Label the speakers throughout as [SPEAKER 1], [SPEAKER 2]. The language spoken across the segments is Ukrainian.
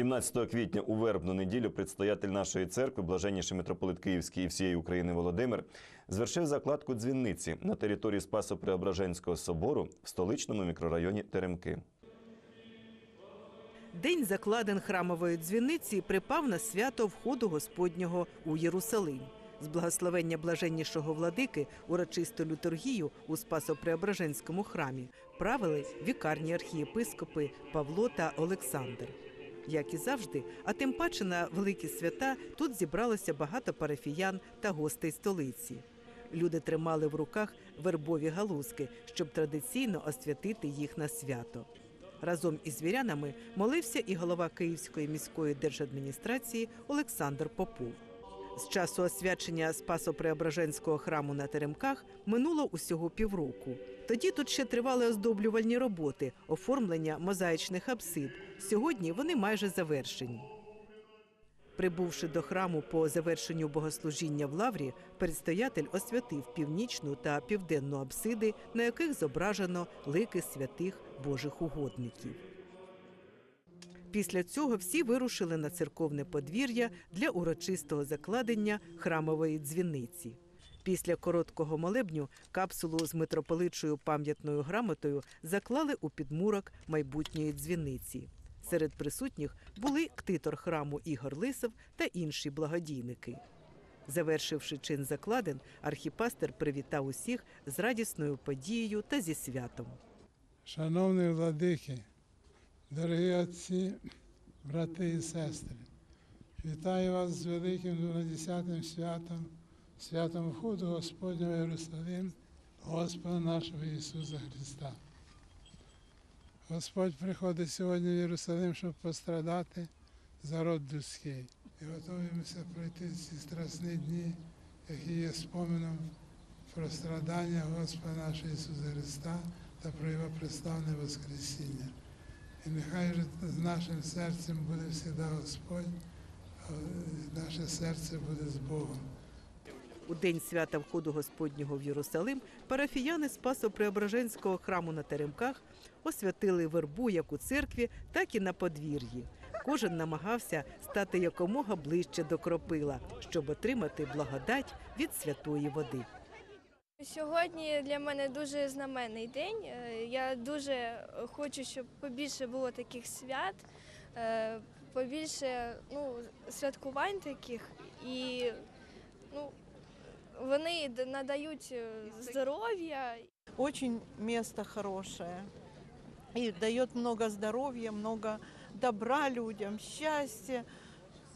[SPEAKER 1] 17 квітня у вербну неділю предстоятель нашої церкви, блаженніший митрополит Київський і всієї України Володимир, звершив закладку дзвінниці на території Спасо-Преображенського собору в столичному мікрорайоні Теремки.
[SPEAKER 2] День закладин храмової дзвіниці припав на свято входу Господнього у Єрусалим. З благословення блаженнішого владики урочисту літургію у Спасо-Преображенському храмі правили вікарні архієпископи Павло та Олександр. Як і завжди, а тим паче на великі свята тут зібралося багато парафіян та гостей столиці. Люди тримали в руках вербові галузки, щоб традиційно освятити їх на свято. Разом із вірянами молився і голова Київської міської держадміністрації Олександр Попов. З часу освячення Спасо-Преображенського храму на Теремках минуло усього півроку. Тоді тут ще тривали оздоблювальні роботи, оформлення мозаїчних апсид. Сьогодні вони майже завершені. Прибувши до храму по завершенню богослужіння в лаврі, предстоятель освятив північну та південну апсиди, на яких зображено лики святих Божих угодників. Після цього всі вирушили на церковне подвір'я для урочистого закладення храмової дзвіниці. Після короткого молебню капсулу з митрополичою пам'ятною грамотою заклали у підмурок майбутньої дзвіниці. Серед присутніх були ктитор храму Ігор Лисов та інші благодійники. Завершивши чин закладин, архіпастер привітав усіх з радісною подією та зі святом.
[SPEAKER 3] Шановні владики, дорогі отці, брати і сестри, вітаю вас з великим 12 святом, святом входу Господнього Єрусалим, Господа нашого Ісуса Христа. Господь приходить сьогодні в Єрусалим, щоб пострадати за род людський. І готуємося пройти ці страсні дні, які є спомином про страдання Господа нашого Ісуса Христа та про Його представне Воскресіння. І нехай же з нашим серцем буде завжди Господь, наше серце буде з Богом.
[SPEAKER 2] У день свята входу Господнього в Єрусалим парафіяни Спасо-Преображенського храму на Теремках освятили вербу як у церкві, так і на подвір'ї. Кожен намагався стати якомога ближче до кропила, щоб отримати благодать від святої води.
[SPEAKER 4] Сьогодні для мене дуже знаменний день. Е, Я дуже хочу, щоб побільше було таких свят, е, побільше ну, святкувань таких. І ну, вони д- надають е, здоров'я.
[SPEAKER 5] Очень место хорошее. И дает много здоровья, много добра людям, счастья.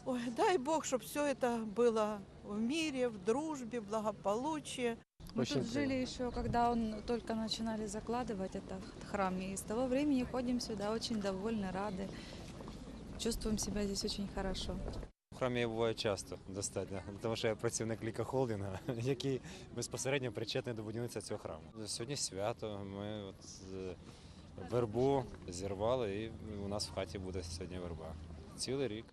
[SPEAKER 5] Ой, дай Бог, чтобы все это было в мире, в дружбе, благополучии.
[SPEAKER 6] Мы тут жили еще, когда он только начинали закладывать этот храм. И с того времени ходим сюда очень довольны, рады. Чувствуем себя здесь очень хорошо.
[SPEAKER 7] В храмі я буваю часто достатньо, тому що я працівник лікохолдинга, який безпосередньо причетний до будівництва цього храму. Сьогодні свято. Ми от з- вербу зірвали, і у нас в хаті буде сьогодні верба. Цілий рік.